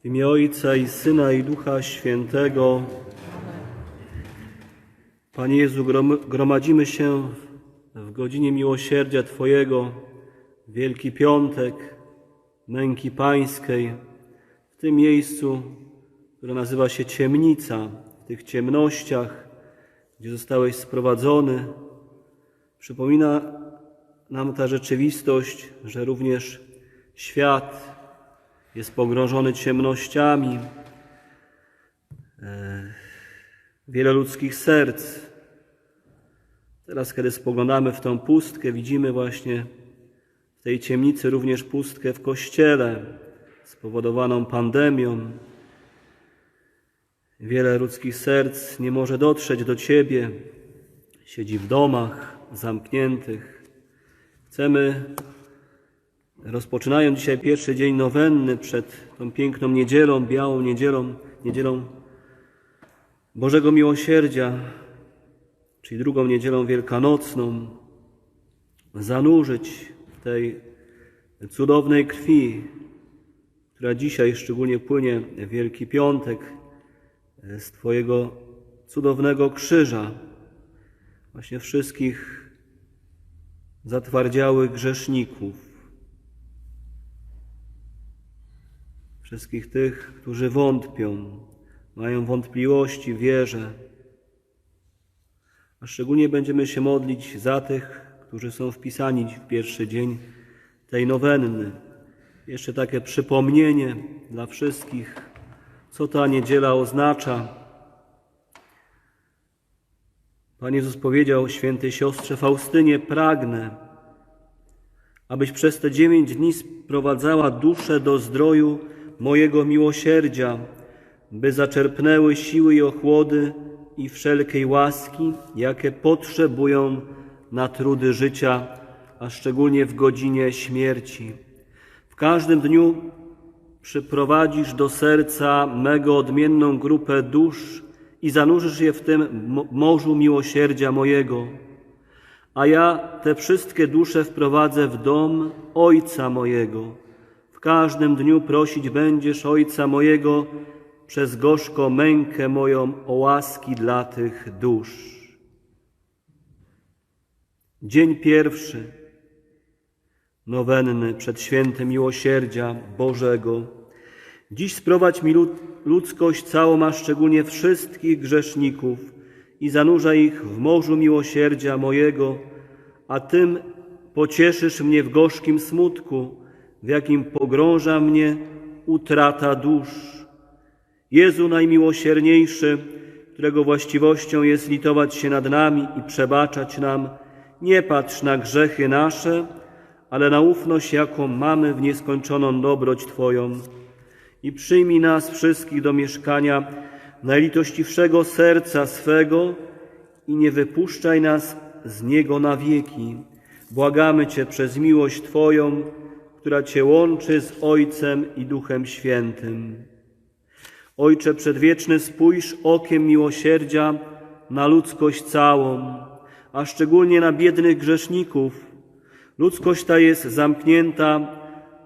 W imię Ojca i Syna i Ducha Świętego. Panie Jezu, grom, gromadzimy się w godzinie miłosierdzia Twojego, Wielki Piątek, męki Pańskiej, w tym miejscu, które nazywa się ciemnica, w tych ciemnościach, gdzie zostałeś sprowadzony. Przypomina nam ta rzeczywistość, że również świat jest pogrążony ciemnościami. E, Wiele ludzkich serc. Teraz, kiedy spoglądamy w tą pustkę, widzimy właśnie w tej ciemnicy również pustkę w kościele spowodowaną pandemią. Wiele ludzkich serc nie może dotrzeć do Ciebie, siedzi w domach zamkniętych. Chcemy Rozpoczynając dzisiaj pierwszy dzień nowenny przed tą piękną niedzielą, białą niedzielą, niedzielą Bożego Miłosierdzia, czyli drugą niedzielą wielkanocną, zanurzyć w tej cudownej krwi, która dzisiaj szczególnie płynie w Wielki Piątek z Twojego cudownego krzyża, właśnie wszystkich zatwardziałych grzeszników. Wszystkich tych, którzy wątpią, mają wątpliwości w wierze. A szczególnie będziemy się modlić za tych, którzy są wpisani w pierwszy dzień tej nowenny. Jeszcze takie przypomnienie dla wszystkich, co ta niedziela oznacza. Pan Jezus powiedział świętej siostrze Faustynie, pragnę, abyś przez te dziewięć dni sprowadzała duszę do zdroju mojego miłosierdzia, by zaczerpnęły siły i ochłody i wszelkiej łaski, jakie potrzebują na trudy życia, a szczególnie w godzinie śmierci. W każdym dniu przyprowadzisz do serca mego odmienną grupę dusz i zanurzysz je w tym morzu miłosierdzia mojego. A ja te wszystkie dusze wprowadzę w dom Ojca mojego w każdym dniu prosić będziesz Ojca mojego przez gorzką mękę moją o łaski dla tych dusz. Dzień pierwszy, nowenny przed świętem miłosierdzia Bożego. Dziś sprowadź mi ludzkość całą, a szczególnie wszystkich grzeszników i zanurza ich w morzu miłosierdzia mojego, a tym pocieszysz mnie w gorzkim smutku, w jakim pogrąża mnie utrata dusz. Jezu najmiłosierniejszy, którego właściwością jest litować się nad nami i przebaczać nam, nie patrz na grzechy nasze, ale na ufność, jaką mamy w nieskończoną dobroć Twoją. I przyjmij nas wszystkich do mieszkania najlitościwszego serca swego i nie wypuszczaj nas z niego na wieki. Błagamy Cię przez miłość Twoją, która Cię łączy z Ojcem i Duchem Świętym. Ojcze Przedwieczny, spójrz okiem miłosierdzia na ludzkość całą, a szczególnie na biednych grzeszników. Ludzkość ta jest zamknięta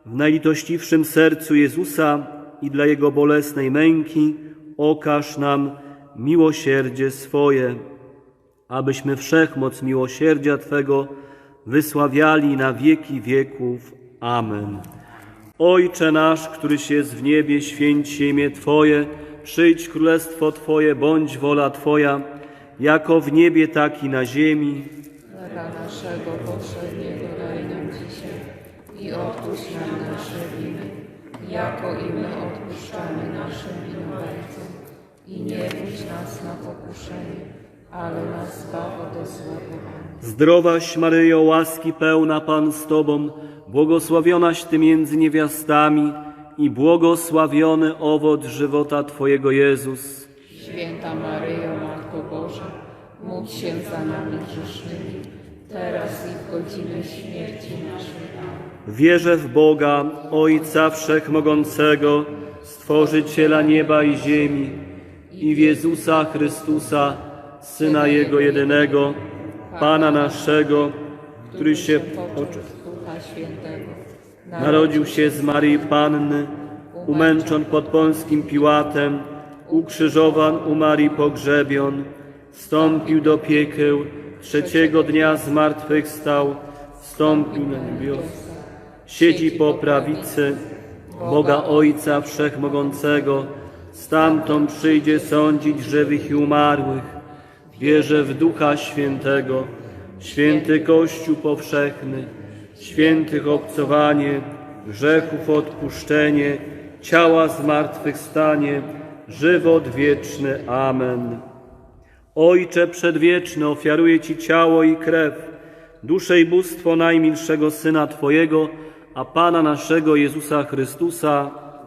w najlitościwszym sercu Jezusa i dla Jego bolesnej męki okaż nam miłosierdzie swoje, abyśmy wszechmoc miłosierdzia Twego wysławiali na wieki wieków. Amen. Ojcze nasz, któryś jest w niebie, święć imię Twoje, przyjdź królestwo Twoje, bądź wola Twoja, jako w niebie, tak i na ziemi. Chleba naszego powszedniego daj nam dzisiaj i odpuść nam nasze winy, jako i my odpuszczamy naszym winowajcom. I nie wódź nas na pokuszenie, ale nas zbaw ode złego. Zdrowaś Maryjo, łaski pełna Pan z Tobą, błogosławionaś Ty między niewiastami i błogosławiony owoc żywota Twojego Jezus. Święta Maryjo, Matko Boża, módl się za nami grzesznymi, teraz i w godzinę śmierci naszej. Wierzę w Boga, Ojca Wszechmogącego, Stworzyciela nieba i ziemi i w Jezusa Chrystusa, Syna Jego jedynego, Pana naszego, który się Ducha Świętego, narodził się z Marii Panny, umęczon pod Pąskim Piłatem, ukrzyżowan, umarł i pogrzebion, wstąpił do piekieł, trzeciego dnia zmartwychwstał, wstąpił na niebiosa, siedzi po prawicy Boga Ojca Wszechmogącego, stamtąd przyjdzie sądzić żywych i umarłych. Wierzę w Ducha Świętego, święty Kościół powszechny, świętych obcowanie, grzechów odpuszczenie, ciała zmartwychwstanie, żywot wieczny. Amen. Ojcze przedwieczny, ofiaruję Ci ciało i krew, duszę i bóstwo najmilszego Syna Twojego, a Pana naszego Jezusa Chrystusa,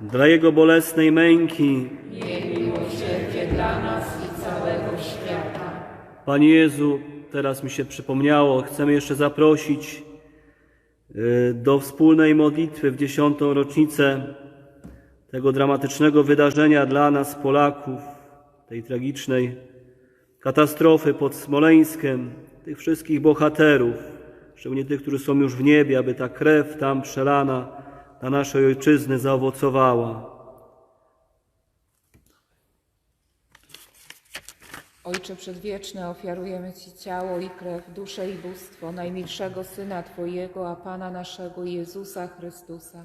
Dla Jego bolesnej męki. Miej miłosierdzie dla nas i całego świata. Panie Jezu, teraz mi się przypomniało, chcemy jeszcze zaprosić y, do wspólnej modlitwy w dziesiątą rocznicę tego dramatycznego wydarzenia dla nas, Polaków, tej tragicznej katastrofy pod Smoleńskiem, tych wszystkich bohaterów, szczególnie tych, którzy są już w niebie, aby ta krew tam przelana na naszej ojczyzny zaowocowała. Ojcze Przedwieczny, ofiarujemy Ci ciało i krew, duszę i bóstwo najmilszego Syna Twojego, a Pana naszego Jezusa Chrystusa.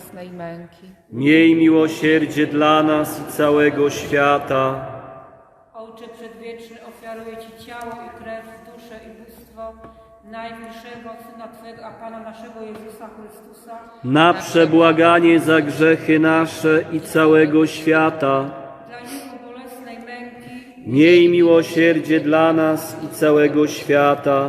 bolesnej męki, Miej miłosierdzie dla nas i całego świata. Ojcze Przedwieczny, ofiaruję Ci ciało i krew, duszę i bóstwo najmilszego Syna Twego, a Pana naszego Jezusa Chrystusa, Na przebłaganie za grzechy nasze i całego świata. dla Jego bolesnej męki, Miej miłosierdzie dla nas i całego świata.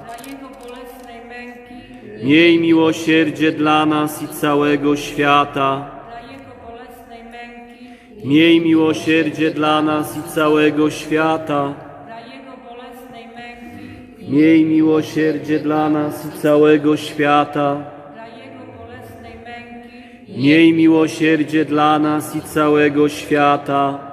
Miej miłosierdzie dla nas i całego świata. Miej miłosierdzie dla nas i całego świata. Miej miłosierdzie dla nas i całego świata. Miej miłosierdzie dla nas i całego świata.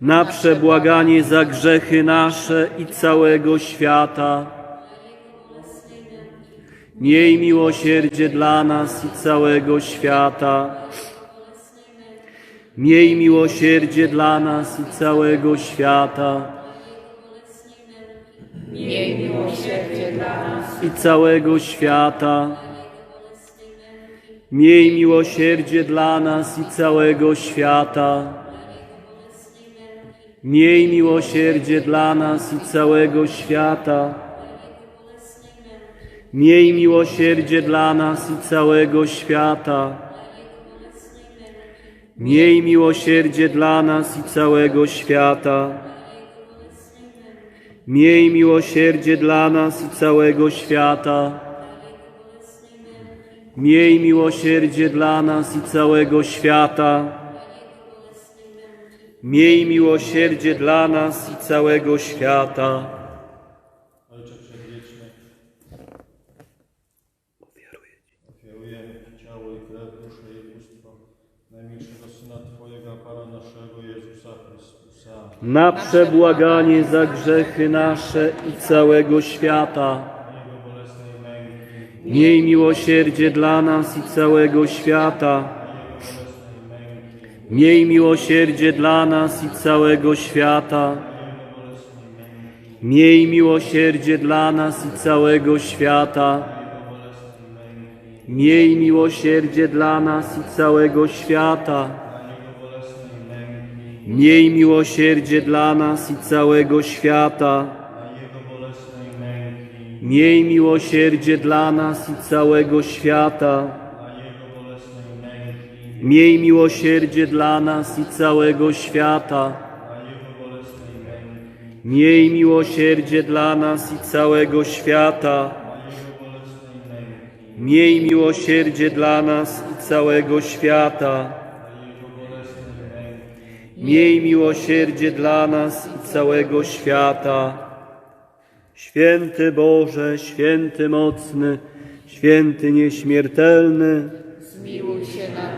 Na przebłaganie za grzechy nasze i całego świata. Miej miłosierdzie dla nas i całego świata. Miej miłosierdzie dla nas i całego świata. Miej miłosierdzie dla nas. i całego świata. Miej miłosierdzie dla nas i całego świata. Miej miłosierdzie dla nas i całego świata. Miej miłosierdzie dla nas i całego świata. Miej miłosierdzie dla nas i całego świata. Miej miłosierdzie dla nas i całego świata. Miej miłosierdzie dla nas i całego świata. Miej miłosierdzie dla nas i całego świata. Ojcze Przedwieczny, ofiaruję Ci ciało i krew, duszę i bóstwo najmilszego Syna Twojego, Pana naszego Jezusa Chrystusa, Na przebłaganie za grzechy nasze i całego świata. Miej miłosierdzie dla nas i całego świata. Miej miłosierdzie dla nas i całego świata. Miej miłosierdzie dla nas i całego świata. Miej miłosierdzie dla nas i całego świata. Miej miłosierdzie dla nas i całego świata. Miej miłosierdzie dla nas i całego świata. Miej miłosierdzie dla nas i całego świata. Miej miłosierdzie dla nas i całego świata. Miej miłosierdzie dla nas i całego świata. Miej miłosierdzie dla nas i całego świata. Święty Boże, święty mocny, święty nieśmiertelny, Zmiłuj się nad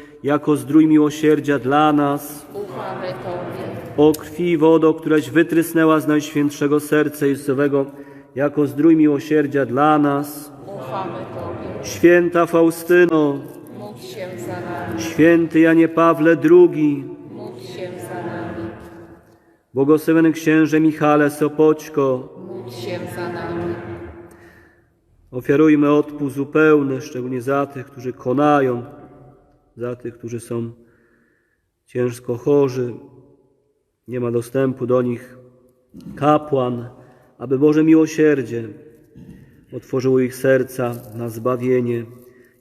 jako zdrój miłosierdzia dla nas. Ufamy Tobie. O krwi i wodo, któraś wytrysnęła z Najświętszego Serca Jezusowego, jako zdrój miłosierdzia dla nas. Ufamy Tobie. Święta Faustyno, Módl się za nami. święty Janie Pawle II, Módl się za nami. błogosławiony księże Michale Sopoćko, Módl się za nami. ofiarujmy odpust zupełny, szczególnie za tych, którzy konają, za tych, którzy są ciężko chorzy, nie ma dostępu do nich kapłan, aby Boże miłosierdzie otworzyło ich serca na zbawienie.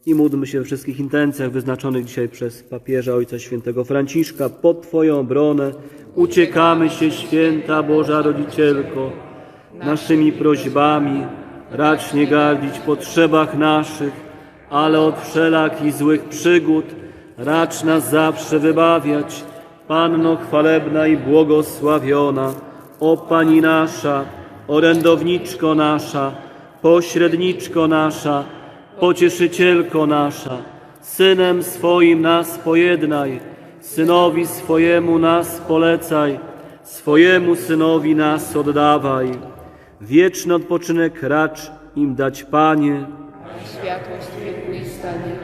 I módlmy się we wszystkich intencjach wyznaczonych dzisiaj przez papieża Ojca Świętego Franciszka. Pod Twoją obronę uciekamy się, święta Boża Rodzicielko, naszymi prośbami. Racz nie gardzić potrzebach naszych, ale od wszelakich złych przygód racz nas zawsze wybawiać. Panno chwalebna i błogosławiona, o Pani nasza, orędowniczko nasza, pośredniczko nasza, pocieszycielko nasza, Synem swoim nas pojednaj, Synowi swojemu nas polecaj, swojemu Synowi nas oddawaj. Wieczny odpoczynek racz im dać, Panie. Światłość wiekuista niechaj im świeci.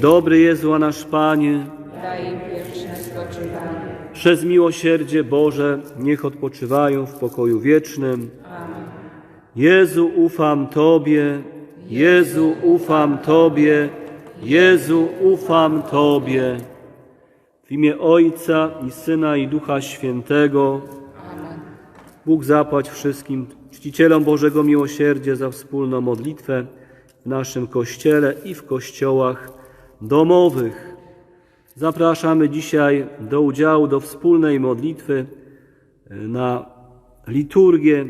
Dobry Jezu, a nasz Panie, Daj im wieczne spoczywanie. przez miłosierdzie Boże niech odpoczywają w pokoju wiecznym. Jezu, ufam Tobie, Jezu, ufam Tobie, Jezu, ufam Tobie. W imię Ojca i Syna i Ducha Świętego Amen. Bóg zapłać wszystkim czcicielom Bożego Miłosierdzia za wspólną modlitwę w naszym Kościele i w kościołach domowych. Zapraszamy dzisiaj do udziału do wspólnej modlitwy e, na liturgię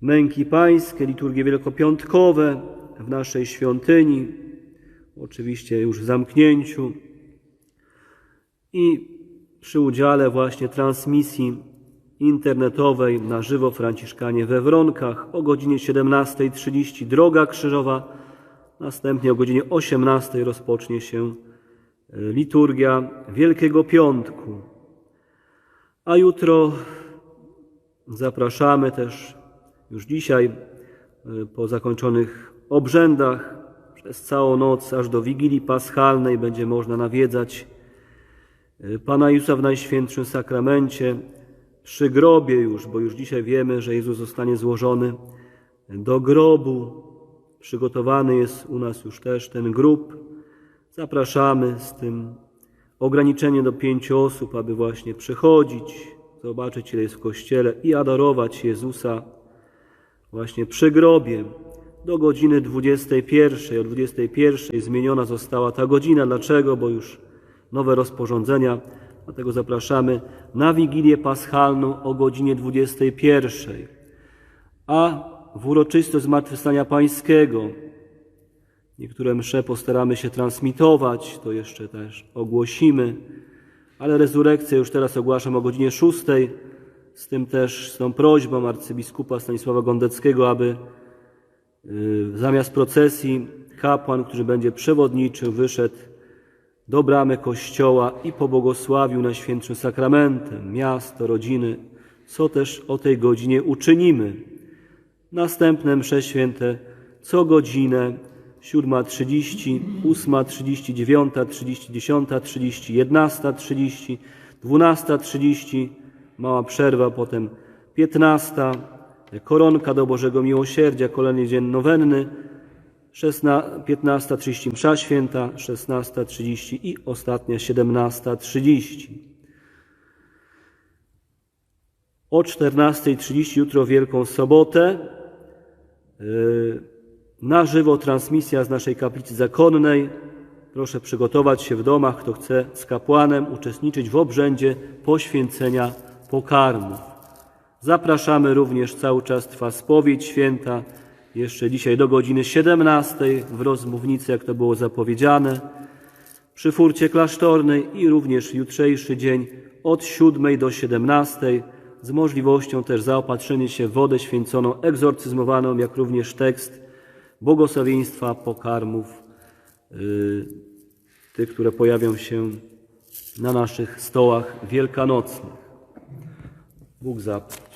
męki pańskie, liturgie wielkopiątkowe, w naszej świątyni, oczywiście już w zamknięciu i przy udziale właśnie transmisji internetowej na żywo Franciszkanie we Wronkach o godzinie 17.30 Droga Krzyżowa, następnie o godzinie 18.00 rozpocznie się e, liturgia Wielkiego Piątku. A jutro zapraszamy też już dzisiaj e, po zakończonych obrzędach przez całą noc aż do Wigilii Paschalnej będzie można nawiedzać e, Pana Jezusa w Najświętszym Sakramencie przy grobie już, bo już dzisiaj wiemy, że Jezus zostanie złożony do grobu. Przygotowany jest u nas już też ten grób. Zapraszamy z tym ograniczeniem do pięciu osób, aby właśnie przychodzić, zobaczyć ile jest w kościele i adorować Jezusa właśnie przy grobie do godziny 21. O 21 zmieniona została ta godzina. Dlaczego? Bo już nowe rozporządzenia, dlatego zapraszamy na Wigilię Paschalną o godzinie 21. A w uroczystość Zmartwychwstania Pańskiego niektóre msze postaramy się transmitować, to jeszcze też ogłosimy, ale rezurekcję już teraz ogłaszam o godzinie 6. Z tym też, z tą prośbą arcybiskupa Stanisława Gondeckiego, aby y, zamiast procesji kapłan, który będzie przewodniczył, wyszedł do bramy kościoła i pobłogosławił Najświętszym Sakramentem miasto, rodziny, co też o tej godzinie uczynimy. Następne msze święte co godzinę 7.30, 8.30, 9.30, 10.30, 11.30, 12.30, mała przerwa, potem 15, koronka do Bożego Miłosierdzia, kolejny dzień nowenny, 15.30 msza święta, 16.30 i ostatnia 17.30. O 14.30 jutro Wielką Sobotę na żywo transmisja z naszej kaplicy zakonnej. Proszę przygotować się w domach, kto chce z kapłanem uczestniczyć w obrzędzie poświęcenia pokarmów. Zapraszamy również, cały czas trwa spowiedź święta, jeszcze dzisiaj do godziny 17 w rozmównicy, jak to było zapowiedziane, przy furcie klasztornej i również jutrzejszy dzień od 7 do 17 z możliwością też zaopatrzenia się w wodę święconą, egzorcyzmowaną, jak również tekst błogosławieństwa pokarmów, yy, tych, które pojawią się na naszych stołach wielkanocnych. Bóg zapłać.